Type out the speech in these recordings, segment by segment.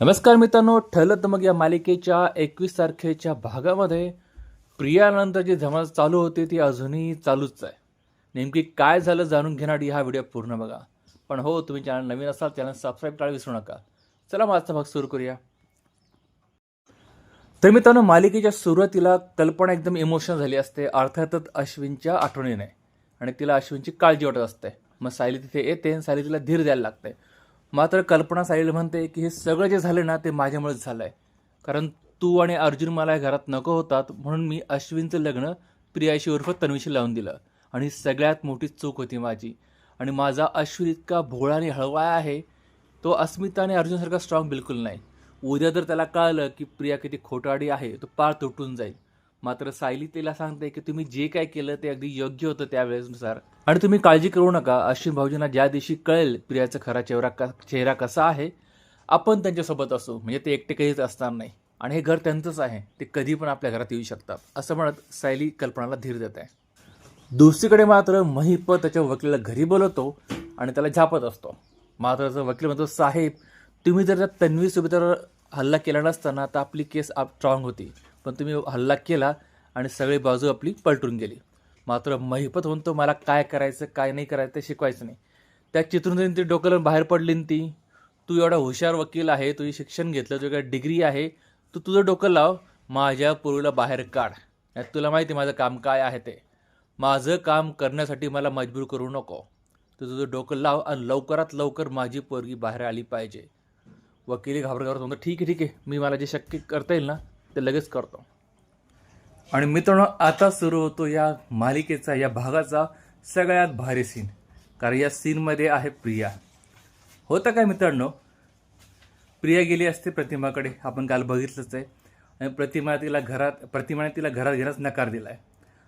नमस्कार मित्रांनो ठरलं तर मग या मालिकेच्या एकवीस तारखेच्या भागामध्ये प्रियानंतर जी धमाल चालू होती ती अजूनही चालूच आहे. नेमकी काय झालं जाणून घेण्यासाठी हा व्हिडिओ पूर्ण बघा. पण हो तुम्ही चॅनल नवीन असाल चॅनल सबस्क्राईब करायला विसरू नका. चला मग आजचा भाग सुरू करूया. तर मित्रांनो मालिकेच्या सुरुवातीला कल्पना एकदम इमोशनल झाली असते. अर्थातच अश्विनच्या आठवणीने. आणि तिला अश्विनची काळजी वाटत असते. मग सायली तिथे येते आणि सायली तिला धीर द्यायला लागते. मात्र कल्पना साईल म्हणते की हे सगळं जे झालं ना ते माझ्यामुळेच झालं आहे कारण तू आणि अर्जुन मला या घरात नको होतात म्हणून मी अश्विनचं लग्न प्रियाशी उर्फ तन्वीशी लावून दिलं. आणि सगळ्यात मोठी चूक होती माझी. आणि माझा अश्विन इतका भोळा आणि हळवा आहे तो अस्मिता आणि अर्जुनसारखा स्ट्रॉंग बिलकुल नाही. उद्या जर त्याला कळलं की प्रिया किती खोटाडी आहे तो पार तुटून जाईल. मात्र सायली तिला सांगते की तुम्ही जे काय केलं ते अगदी योग्य होतं त्यावेळेसनुसार. आणि तुम्ही काळजी करू नका अश्विन भाऊजींना ज्या दिवशी कळेल प्रियाचा खरा चेहरा का चेहरा कसा आहे आपण त्यांच्यासोबत असू. म्हणजे ते एकटे कधीच असणार नाही. आणि हे घर त्यांचंच आहे. ते कधी पण आपल्या घरात येऊ शकतात. असं म्हणत सायली कल्पनाला धीर देत आहे. दुसरीकडे मात्र महिप त्याच्या वकिलाला घरी बोलवतो आणि त्याला झापत असतो. मात्र त्याचा वकील म्हणतो साहेब तुम्ही जर त्या तन्वी सुभेदार हल्ला केला नसताना तर आपली केस आप स्ट्रॉंग होती. पण तुम्ही हल्ला केला आणि सगळी बाजू आपली पलटून गेली. मात्र महिपत म्हणतो मला काय करायचं काय नाही करायचं ते शिकवायचं नाही. त्या चित्रून ती डोक्याला बाहेर पडली ती. तू एवढा हुशार वकील आहे तुझी शिक्षण घेतलं तुझ्या डिग्री आहे. तू तुझं डोकं लाव माझ्या पूर्वीला बाहेर काढ. यात तुला माहिती आहे माझं काम काय आहे ते. माझं काम करण्यासाठी मला मजबूर करू नको. तू तुझं डोकं लाव आणि लवकरात लवकर माझी पोरगी बाहेर आली पाहिजे. वकिली घाबरगावर म्हणतो ठीक आहे ठीक आहे. मी मला जे शक्य करता येईल ना ते लगेच करतो. आणि मित्रांनो आता सुरू होतो या मालिकेचा या भागाचा सगळ्यात भारी सीन कारण या सीनमध्ये आहे प्रिया. होतं काय मित्रांनो? प्रिया गेली असते प्रतिमाकडे. आपण काल बघितलंच आहे. आणि प्रतिमा तिला घरात प्रतिमाने तिला घरात घेण्यास नकार दिला आहे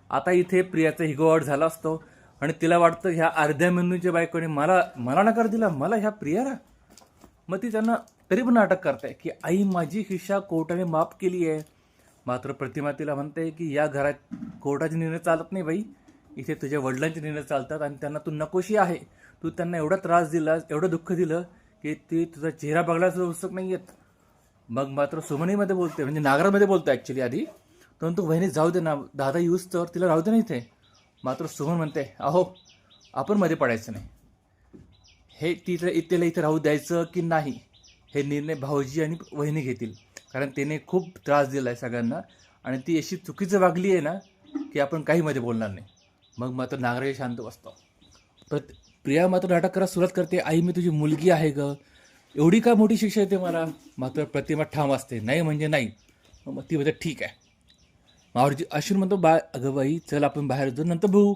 आता इथे प्रियाचा हिगोवाट झाला असतो. आणि तिला वाटतं ह्या अर्ध्या मेंदूच्या बायकोने मला मला नकार दिला. मला ह्या प्रियाला? मग ती त्यांना तरी पण नाटक करते की आई माझी शिक्षा कोर्टाने माफ केली आहे. मात्र प्रतिमा तिला म्हणते की या घरात कोर्टाचे निर्णय चालत नाही बाई. इथे तुझ्या वडिलांचे निर्णय चालतात आणि त्यांना तू नकोशी आहे. तू त्यांना एवढा त्रास दिलास एवढं दुःख दिलं की ती तुझा चेहरा बघायला उत्सुक नाही येत मग मात्र सुमणीमध्ये बोलते म्हणजे नागरामध्ये बोलतो ॲक्च्युली आधी. परंतु वहिनी जाऊ दे ना दादा यूज तर तिला राहू दे ना इथे. मात्र सुमन म्हणते अहो आपण मध्ये पडायचं नाही. हे तिला इथेला इथे राहू द्यायचं की नाही? हे निर्णय भाऊजी आणि वहिनी घेतील. कारण त्याने खूप त्रास दिला आहे सगळ्यांना. आणि ती अशी चुकीचं वागली आहे ना की आपण काही मध्ये बोलणार नाही. मग मात्र नागराज शांत बसतो. प्रत प्रिया मात्र नाटक करायला सुरुवात करते. आई मी तुझी मुलगी आहे ग. एवढी का मोठी शिक्षा येते मला? मात्र प्रतिमा ठाम असते. नाही म्हणजे नाही. मग ती म्हणते ठीक आहे. मावरजी अश्विन म्हणतो बा अगं बाई चल आपण बाहेर जाऊ. नंतर बघू.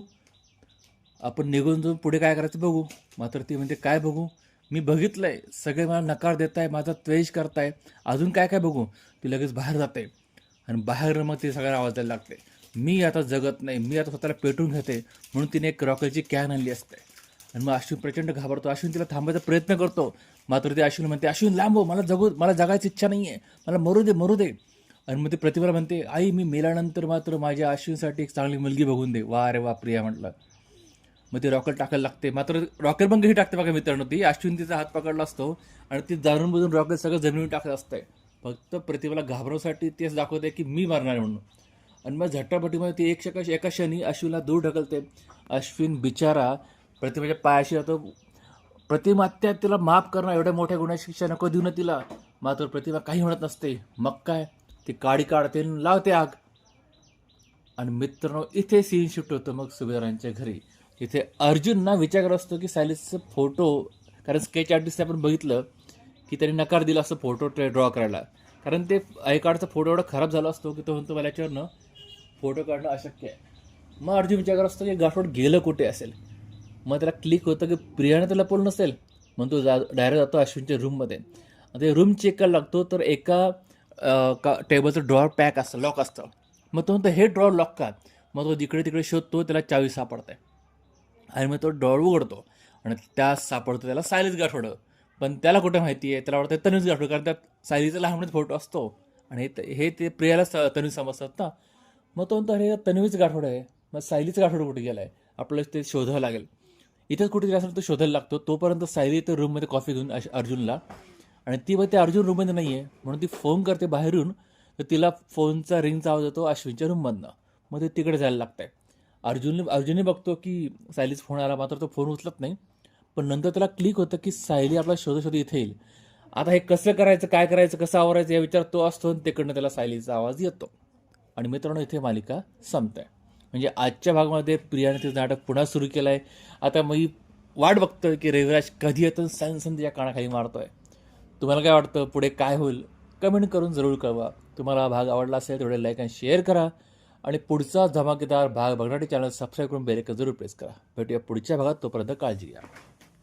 आपण निघून जाऊन पुढे काय करायचं बघू. मात्र ती म्हणते काय बघू? मी बघितलं आहे सगळे मला नकार देत आहे माझा त्वेष करताय. अजून काय काय बघू? ती लगेच बाहेर जाते. आणि बाहेर मग ती सगळ्यांना आवाज द्यायला लागते. मी आता जगत नाही. मी आता स्वतःला पेटून घेते. म्हणून तिने एक रॉकेलची कॅन आणली असते. आणि मग अश्विन प्रचंड घाबरतो. अश्विन तिला थांबायचा प्रयत्न करतो. मात्र ते अश्विन म्हणते अश्विन लांबो हो. मला जगू मला जगायची इच्छा नाही आहे मला मरू दे मरू दे. आणि मग ते प्रतिभा म्हणते आई मी मेल्यानंतर मात्र माझ्या अश्विनसाठी एक चांगली मुलगी बघून दे. वा रे वा प्रिया म्हटलं. मग ती रॉकेट टाकायला लागते. मात्र रॉकेट पण कशी टाकते बघा मित्रांनो ती अश्विन तिचा हात पकडला असतो आणि ती जाणून बुजून रॉकेट सगळं जमिनीवर टाकत असते. फक्त प्रतिभाला घाबरवण्यासाठी तेच दाखवते की मी मारणार म्हणून. आणि मग झट्टापटीमध्ये ती एक शका एका क्षणी अश्विनला दूर ढकलते. अश्विन बिचारा प्रतिभाच्या पायाशी जातो. प्रतिमा त्या तिला माफ करणं एवढ्या मोठ्या गुन्ह्याची शिक्षा नको देऊ ना तिला. मात्र प्रतिभा काही म्हणत नसते. मग काय? ती काडी काढते लावते आग. आणि मित्रांनो इथे सीन शिफ्ट होतं मग सुभेदारांच्या घरी. इथे अर्जुनना विचार करत असतो की सायलीसचं फोटो कारण स्केच आर्टिस्ट आपण बघितलं की त्यांनी नकार दिला असतो फोटो ड्रॉ करायला. कारण ते आयकार्डचा फोटो एवढा खराब झाला असतो की तो म्हणतो मला याच्यावरनं फोटो काढणं अशक्य आहे. मग अर्जुन विचार करत असतो की गाठवड गेलं कुठे असेल? मग त्याला क्लिक होतं की प्रियाने त्याला बोल नसेल? मग तो जा डायरेक्ट जातो अश्विनच्या रूममध्ये ते रूम चेक करायला लागतो तर एका का टेबलचं ड्रॉ पॅक असतं लॉक असतं. मग तो म्हणतो हे ड्रॉवर लॉक का? मग तो जिकडे तिकडे शोधतो त्याला चावी आहे आणि मग तो डॉळ उघडतो. आणि त्या सापडतो त्याला सायलीच गाठोडं पण त्याला कुठे माहिती आहे? त्याला वाटतं तनुज गाठोड कारण त्यात सायलीचा लहानपणीच फोटो असतो. आणि हे हे ते प्रियाला स- तनुज समजतात ना. मग तो म्हणतो अरे तन्वीच गाठोड आहे. मग सायलीचं गाठोड कुठे गेलं आहे आपल्याला ते शोधावं लागेल. इथेच कुठेतरी असेल तो शोधायला लागतो. तोपर्यंत सायली तर रूममध्ये कॉफी घेऊन अश- अर्जुनला. आणि ती बघ ते अर्जुन रूममध्ये नाही आहे म्हणून ती फोन करते बाहेरून. तर तिला फोनचा रिंगचा आवाज येतो अश्विनच्या रूममधनं मग ते तिकडे जायला लागतंय. अर्जुन अर्जुनने बघतो की सायलीचा फोन आला मात्र तो फोन उचलत नाही. पण नंतर त्याला क्लिक होतं की सायली आपला शोध शोध इथे येईल. आता हे कसं करायचं काय करायचं कसं आवरायचं या विचार तो असतो आणि तिकडनं त्याला सायलीचा आवाज येतो. आणि मित्रांनो इथे मालिका संपते. म्हणजे आजच्या भागामध्ये प्रियाने तिचं नाटक पुन्हा सुरू केलं आहे आता मी वाट बघतोय की रविराज कधी येतं सन सन तिच्या कानाखाली मारतोय. तुम्हाला काय वाटतं? पुढे काय होईल? कमेंट करून जरूर कळवा. तुम्हाला हा भाग आवडला असेल तेवढे लाईक आणि शेअर करा. आणि पुढचा धमाकेदार भाग बघण्यासाठी चॅनल सबस्क्राईब करून बेरेक जरूर प्रेस करा. भेटूया पुढच्या भागात तोपर्यंत काळजी घ्या.